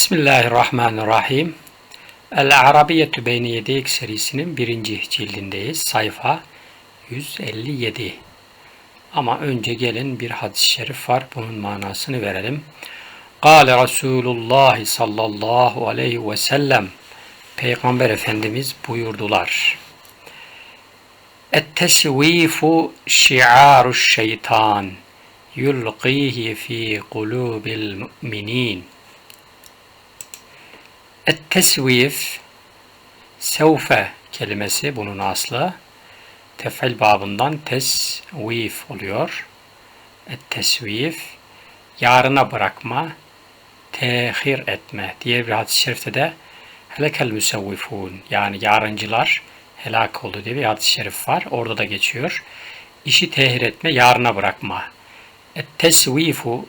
Bismillahirrahmanirrahim. El-Arabiyetü Beyne Yedeyk serisinin birinci cildindeyiz. Sayfa 157. Ama önce gelin bir hadis-i şerif var. Bunun manasını verelim. Kale Resulullah sallallahu aleyhi ve sellem Peygamber Efendimiz buyurdular. Et-tesvifu şi'aru şeytan yulqihi fi kulubil mu'minin Et-tesvif sevfe kelimesi bunun aslı tefel babından tesvif oluyor. Et-tesvif yarına bırakma, tehir etme. Diğer bir hadis-i şerifte de helekel müsevvifun yani yarıncılar helak oldu diye bir hadis-i şerif var. Orada da geçiyor. İşi tehir etme, yarına bırakma. Et-tesvifu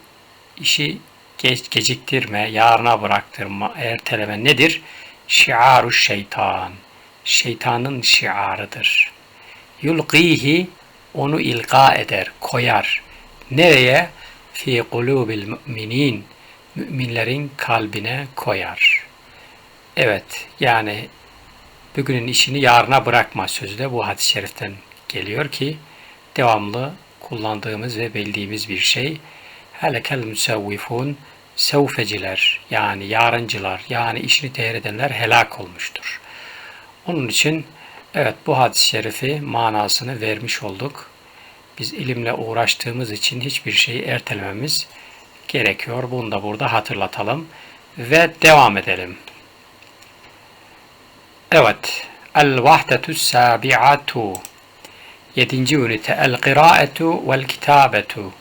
işi geç, geciktirme, yarına bıraktırma, erteleme nedir? Şiaru şeytan. Şeytanın şiarıdır. Yulqihi onu ilga eder, koyar. Nereye? Fi kulubil müminin. Müminlerin kalbine koyar. Evet, yani bugünün işini yarına bırakma sözü de bu hadis-i şeriften geliyor ki devamlı kullandığımız ve bildiğimiz bir şey. Helekel müsevvifun sevfeciler yani yarıncılar yani işini tehir edenler helak olmuştur. Onun için evet bu hadis-i şerifi manasını vermiş olduk. Biz ilimle uğraştığımız için hiçbir şeyi ertelememiz gerekiyor. Bunu da burada hatırlatalım ve devam edelim. Evet. El-vahdetü sabi'atu Yedinci ünite El-qiraetu vel-kitabetu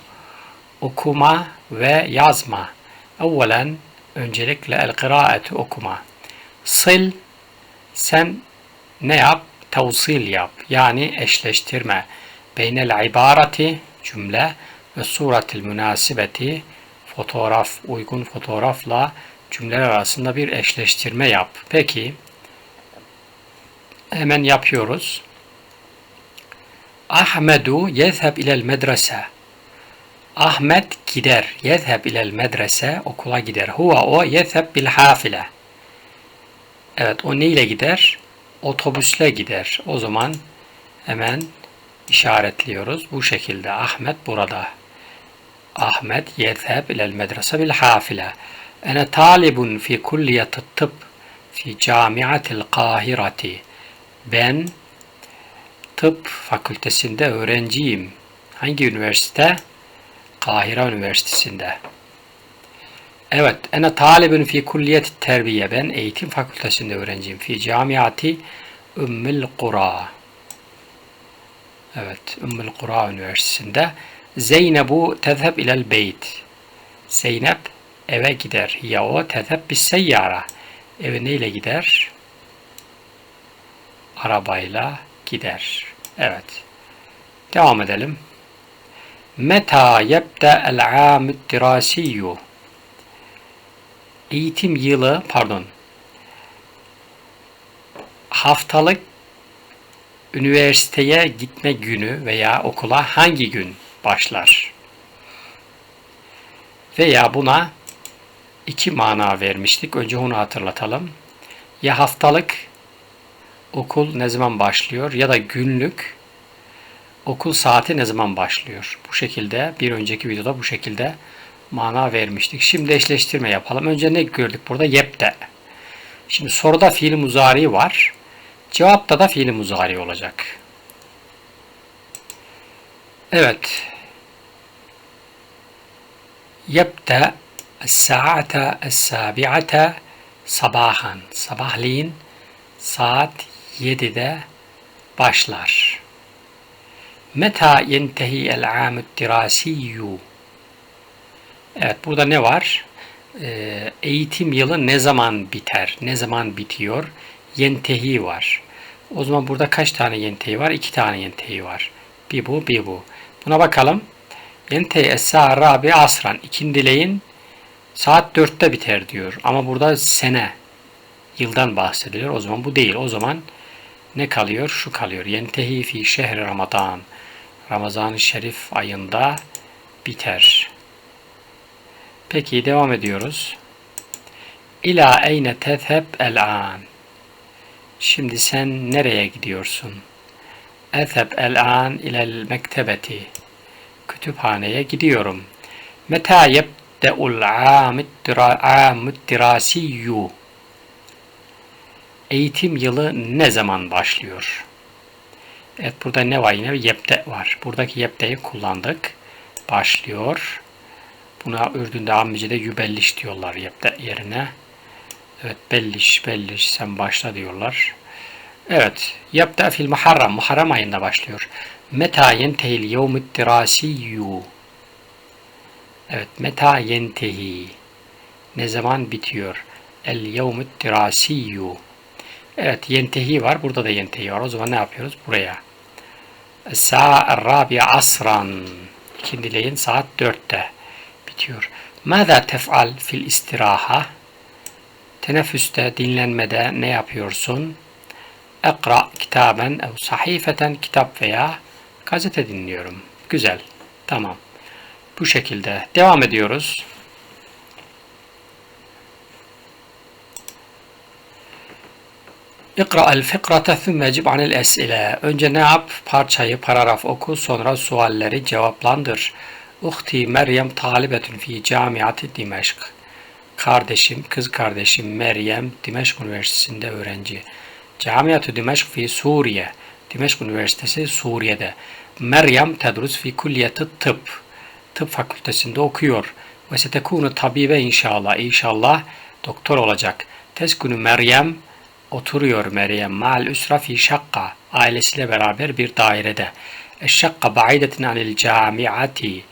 Okuma ve yazma. Evvelen öncelikle el kıraati okuma. Sil sen ne yap? Tavsil yap. Yani eşleştirme. Beynel ibarati cümle ve suratil münasibeti fotoğraf, uygun fotoğrafla cümleler arasında bir eşleştirme yap. Peki hemen yapıyoruz. Ahmedu yezheb ilel medrese. Ahmet gider. Yezheb ilel medrese. Okula gider. Huwa o yezheb bil hafile. Evet o neyle gider? Otobüsle gider. O zaman hemen işaretliyoruz. Bu şekilde Ahmet burada. Ahmet yezheb ilel medrese bil hafile. Ene talibun fi kulliyeti tıp fi camiatil kahirati. Ben tıp fakültesinde öğrenciyim. Hangi üniversite? Kahire Üniversitesi'nde. Evet, ene talibun fi kulliyet terbiye. Ben eğitim fakültesinde öğrenciyim. Fi camiati Ümmül Kura. Evet, Ümmül Kura Üniversitesi'nde. Zeynebu tezheb ilel beyt. Zeynep eve gider. Ya o tezheb bis seyyara. Eve neyle gider? Arabayla gider. Evet. Devam edelim. Meta yebda el-amid dirasiyyu Eğitim yılı, pardon, haftalık üniversiteye gitme günü veya okula hangi gün başlar? Veya buna iki mana vermiştik. Önce onu hatırlatalım. Ya haftalık okul ne zaman başlıyor ya da günlük okul saati ne zaman başlıyor? Bu şekilde bir önceki videoda bu şekilde mana vermiştik. Şimdi eşleştirme yapalım. Önce ne gördük burada? Yepte. Şimdi soruda fiil muzari var. Cevapta da fiil muzari olacak. Evet. Yepte saate es-sabi'ate sabahan. Sabahleyin saat 7'de başlar. Meta yentehi el amut dirasiyyu Evet burada ne var? Ee, eğitim yılı ne zaman biter? Ne zaman bitiyor? Yentehi var. O zaman burada kaç tane yentehi var? İki tane yentehi var. Bir bu, bir bu. Buna bakalım. Yentehi es-sa'a rabi asran. İkindileyin saat dörtte biter diyor. Ama burada sene, yıldan bahsediliyor. O zaman bu değil. O zaman ne kalıyor? Şu kalıyor. Yentehi fi şehri Ramazan. Ramazan-ı Şerif ayında biter. Peki devam ediyoruz. İla eyne tezheb el-an. Şimdi sen nereye gidiyorsun? Ezheb el-an ilel mektebeti. Kütüphaneye gidiyorum. Meta yebde'ul amud dirasiyyu. Eğitim yılı ne zaman başlıyor? Evet burada ne var yine? Yepte var. Buradaki yepteyi kullandık. Başlıyor. Buna Ürdün'de Ammice'de yübelliş diyorlar yepte yerine. Evet belliş belliş sen başla diyorlar. Evet. Yepte fil muharram. Muharram ayında başlıyor. Meta yentehil yevmut dirasiyyu. Evet. Meta yentehi. Ne zaman bitiyor? El yevmut dirasiyyu. Evet. Yentehi var. Burada da yentehi var. O zaman ne yapıyoruz? Buraya. Sa'a rabi'a asran. İkindileyin saat dörtte bitiyor. Mâzâ tef'al fil istiraha? Teneffüste, dinlenmede ne yapıyorsun? Ekra kitaben ev sahifeten kitap veya gazete dinliyorum. Güzel. Tamam. Bu şekilde. Devam ediyoruz. İkra el fikrate thümme cib anil es'ile. Önce ne yap? Parçayı, paragraf oku, sonra sualleri cevaplandır. Uhti Meryem talibetün fi camiati Dimeşk. Kardeşim, kız kardeşim Meryem Dimeşk Üniversitesi'nde öğrenci. Camiatü Dimeşk fi Suriye. Dimeşk Üniversitesi Suriye'de. Meryem tedrus fi kulliyeti tıp. Tıp fakültesinde okuyor. Ve setekunu tabibe inşallah. İnşallah doktor olacak. Teskunu Meryem oturuyor Meryem. Mal üsra fi şakka. Ailesiyle beraber bir dairede. Eşşakka ba'idetin anil camiati.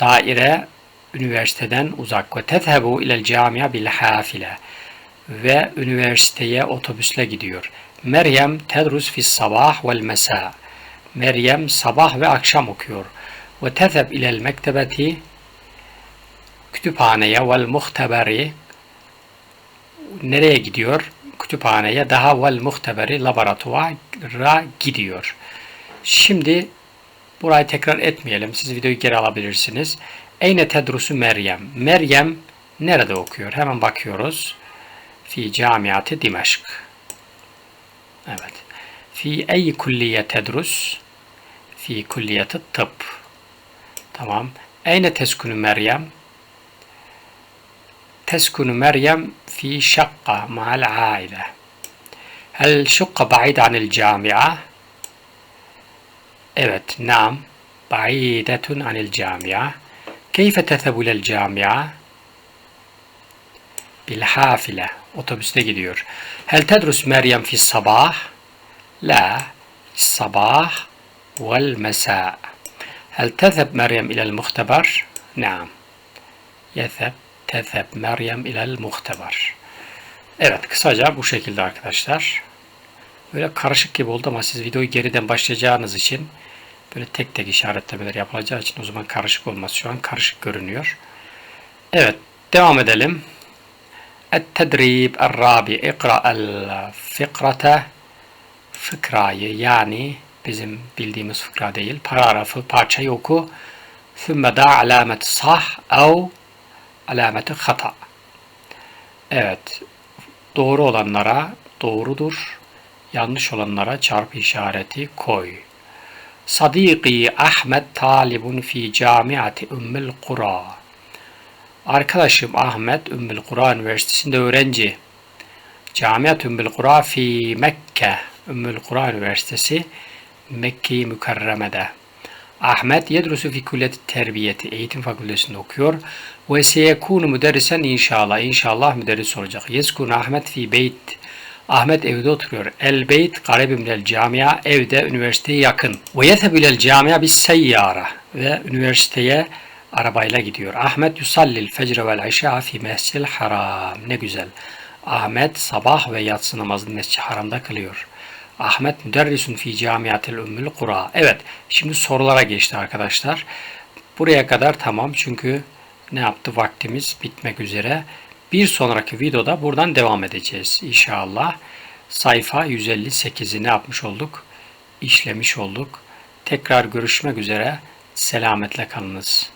Daire üniversiteden uzak. Ve tezhebu ilel camia bil hafile. Ve üniversiteye otobüsle gidiyor. Meryem tedrus fi sabah vel mesa. Meryem sabah ve akşam okuyor. Ve tezheb ilel mektebeti kütüphaneye vel muhteberi nereye gidiyor? Kütüphaneye daha vel muhteberi laboratuvara gidiyor. Şimdi burayı tekrar etmeyelim. Siz videoyu geri alabilirsiniz. Eyne tedrusu Meryem. Meryem nerede okuyor? Hemen bakıyoruz. Fi camiati Dimeşk. Evet. Fi ey kulliye tedrus? Fi kulliyeti tıp. Tamam. Eyne teskunu Meryem? تسكن مريم في شقة مع العائلة هل الشقة بعيدة عن الجامعة؟ Evet, نعم بعيدة عن الجامعة كيف تذهب إلى الجامعة؟ بالحافلة otobüste gidiyor. هل تدرس مريم في الصباح؟ لا الصباح والمساء هل تذهب مريم إلى المختبر؟ نعم يذهب tezheb Meryem ilel muhteber. Evet kısaca bu şekilde arkadaşlar. Böyle karışık gibi oldu ama siz videoyu geriden başlayacağınız için böyle tek tek işaretlemeler yapılacağı için o zaman karışık olmaz. Şu an karışık görünüyor. Evet devam edelim. Et-tedrib er-rabi ikra el-fikrate fıkrayı yani bizim bildiğimiz fıkra değil paragrafı parçayı oku ثم da alamet sah ev alameti hata. Evet, doğru olanlara doğrudur, yanlış olanlara çarpı işareti koy. Sadiki Ahmet talibun fi camiati Ümmül Kura. Arkadaşım Ahmet Ümmül Kura Üniversitesi'nde öğrenci. Camiat Ümmül Kura fi Mekke. Ümmül Kura Üniversitesi Mekke-i Mükerreme'de. Ahmet yedrusu fi kulliyeti terbiyeti eğitim fakültesinde okuyor. Ve seyekunu müderrisen inşallah. İnşallah müderris olacak. Yeskun Ahmet fi beyt. Ahmet evde oturuyor. El beyt garibim camia. Evde üniversiteye yakın. Ve yethebu lel camia bis seyyara. Ve üniversiteye arabayla gidiyor. Ahmet yusallil fecre vel işa fi mescil haram. Ne güzel. Ahmet sabah ve yatsı namazını mescid haramda kılıyor. Ahmet müderrisun fi camiatil ümmül kura. Evet, şimdi sorulara geçti arkadaşlar. Buraya kadar tamam çünkü ne yaptı vaktimiz bitmek üzere. Bir sonraki videoda buradan devam edeceğiz inşallah. Sayfa 158'i ne yapmış olduk? İşlemiş olduk. Tekrar görüşmek üzere. Selametle kalınız.